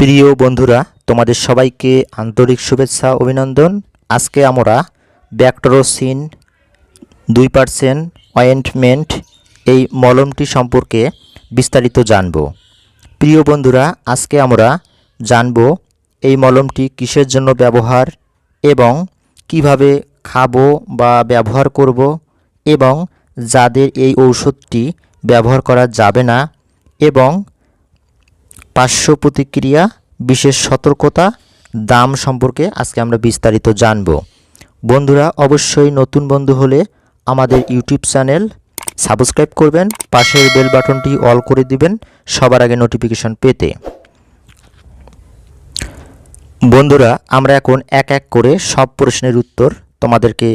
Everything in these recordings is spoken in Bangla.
প্রিয় বন্ধুরা, তোমাদের সবাইকে আন্তরিক শুভেচ্ছা, অভিনন্দন। আজকে আমরা ব্যাকট্রোসিন দুই পার্সেন্ট অয়েন্টমেন্ট এই মলমটি সম্পর্কে বিস্তারিত জানব। প্রিয় বন্ধুরা, আজকে আমরা জানব এই মলমটি কিসের জন্য ব্যবহার এবং কীভাবে খাব বা ব্যবহার করব এবং যাদের এই ঔষধটি ব্যবহার করা যাবে না এবং পার্শ্ব প্রতিক্রিয়া, বিশেষ সতর্কতা, দাম সম্পর্কে আজকে আমরা বিস্তারিত জানব। বন্ধুরা, অবশ্যই নতুন বন্ধু হলে আমাদের ইউটিউব চ্যানেল সাবস্ক্রাইব করবেন, পাশের বেল বাটনটি অল করে দিবেন সবার আগে নোটিফিকেশন পেতে। বন্ধুরা, আমরা এখন এক এক করে সব প্রশ্নের উত্তর তোমাদেরকে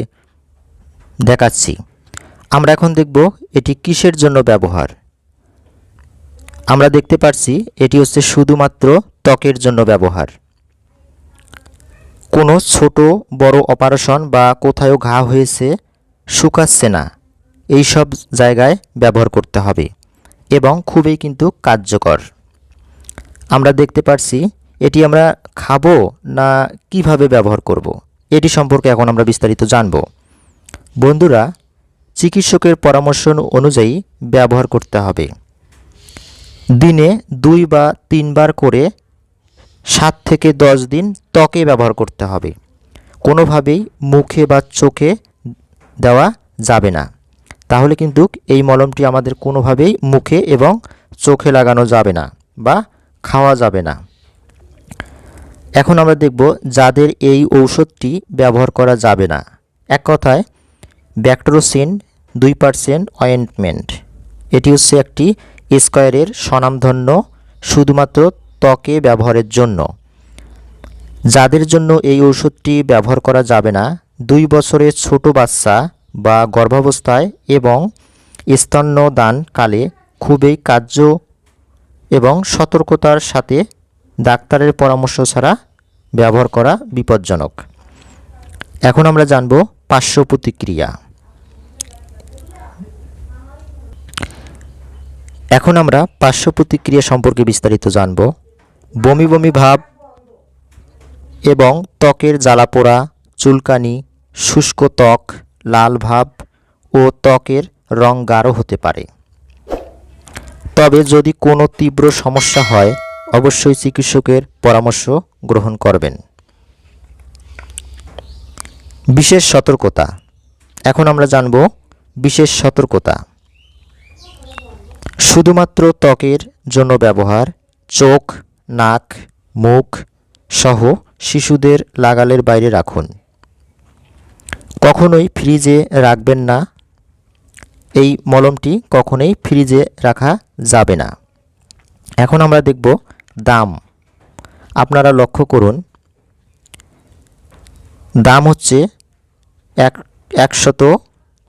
দেখাচ্ছি। আমরা এখন দেখব এটি কিসের জন্য ব্যবহার? আমরা দেখতে পাচ্ছি এটি হচ্ছে শুধুমাত্র ত্বকের জন্য ব্যবহার। কোনো ছোট বড় অপারেশন বা কোথাও ঘা হয়েছে, শুকাচ্ছে না এই সব জায়গায় ব্যবহার করতে হবে এবং খুবই কিন্তু কার্যকর। আমরা দেখতে পাচ্ছি এটি আমরা খাব না কীভাবে ব্যবহার করব। এটি সম্পর্কে এখন আমরা বিস্তারিত জানব। বন্ধুরা, চিকিৎসকের পরামর্শ অনুযায়ী ব্যবহার করতে হবে। দিনে দুই বা তিনবার করে সাত থেকে দশ দিন ত্বকে ব্যবহার করতে হবে। কোনোভাবেই মুখে বা চোখে দেওয়া যাবে না। তাহলে কিন্তু এই মলমটি আমাদের কোনোভাবেই মুখে এবং চোখে লাগানো যাবে না বা খাওয়া যাবে না। এখন আমরা দেখব যাদের এই ঔষধটি ব্যবহার করা যাবে না। এক কথায়, ব্যাকট্রোসিন দুই পার্সেন্ট অয়েন্টমেন্ট। এটি হচ্ছে একটি স্কয়ারের স্বনামধন্য শুধুমাত্র ত্বকে ব্যবহারের জন্য। যাদের জন্য এই ওষুধটি ব্যবহার করা যাবে না, দুই বছরের ছোট বাচ্চা বা গর্ভাবস্থায় এবং স্তন্যদানকালে খুবই কার্য এবং সতর্কতার সাথে ডাক্তারের পরামর্শ ছাড়া ব্যবহার করা বিপজ্জনক। এখন আমরা জানব পার্শ্ব প্রতিক্রিয়া। এখন আমরা পার্শ্ব প্রতিক্রিয়া সম্পর্কে বিস্তারিত জানব। বমি বমি ভাব এবং ত্বকের জ্বালাপোড়া চুলকানি, শুষ্ক ত্বক, লাল ভাব ও ত্বকের রং গাঢ় হতে পারে। তবে যদি কোনো তীব্র সমস্যা হয়, অবশ্যই চিকিৎসকের পরামর্শ গ্রহণ করবেন। বিশেষ সতর্কতা। এখন আমরা জানব বিশেষ সতর্কতা। শুধুমাত্র ত্বকের জন্য ব্যবহার, চোখ, নাক, মুখ সহ শিশুদের লাগালের বাইরে রাখুন। কখনোই ফ্রিজে রাখবেন না। এই মলমটি কখনোই ফ্রিজে রাখা যাবে না। এখন আমরা দেখব দাম। আপনারা লক্ষ্য করুন, দাম হচ্ছে এক একশত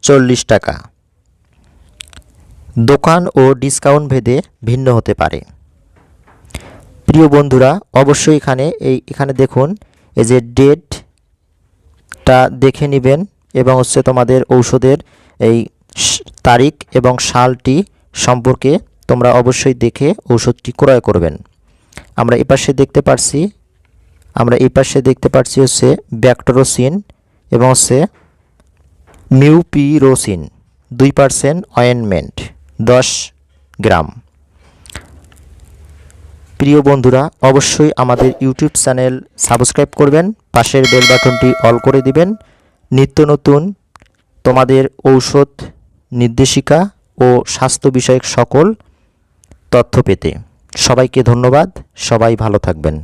চল্লিশ টাকা। দোকান ও ডিসকাউন্ট ভেদে ভিন্ন হতে পারে। প্রিয় বন্ধুরা, অবশ্যই এখানে এই, এখানে দেখুন, এই যে ডেটটা দেখে নেবেন এবং হচ্ছে তোমাদের ঔষধের এই তারিখ এবং সালটি সম্পর্কে তোমরা অবশ্যই দেখে ঔষধটি ক্রয় করবেন। আমরা এপাশে দেখতে পারছি, আমরা এই পাশে দেখতে পারছি হচ্ছে ব্যাকটোরোসিন এবং হচ্ছে মিউপিরোসিন, দুই পার্সেন্ট অয়েনমেন্ট। দশ গ্রাম। প্রিয় বন্ধুরা, অবশ্যই আমাদের ইউটিউব চ্যানেল সাবস্ক্রাইব করবেন, পাশের বেল বাটনটি অল করে দিবেন। নিত্য নতুন তোমাদের ঔষধ, নির্দেশিকা ও স্বাস্থ্য বিষয়ক সকল তথ্য পেতে। সবাইকে ধন্যবাদ, সবাই ভালো থাকবেন।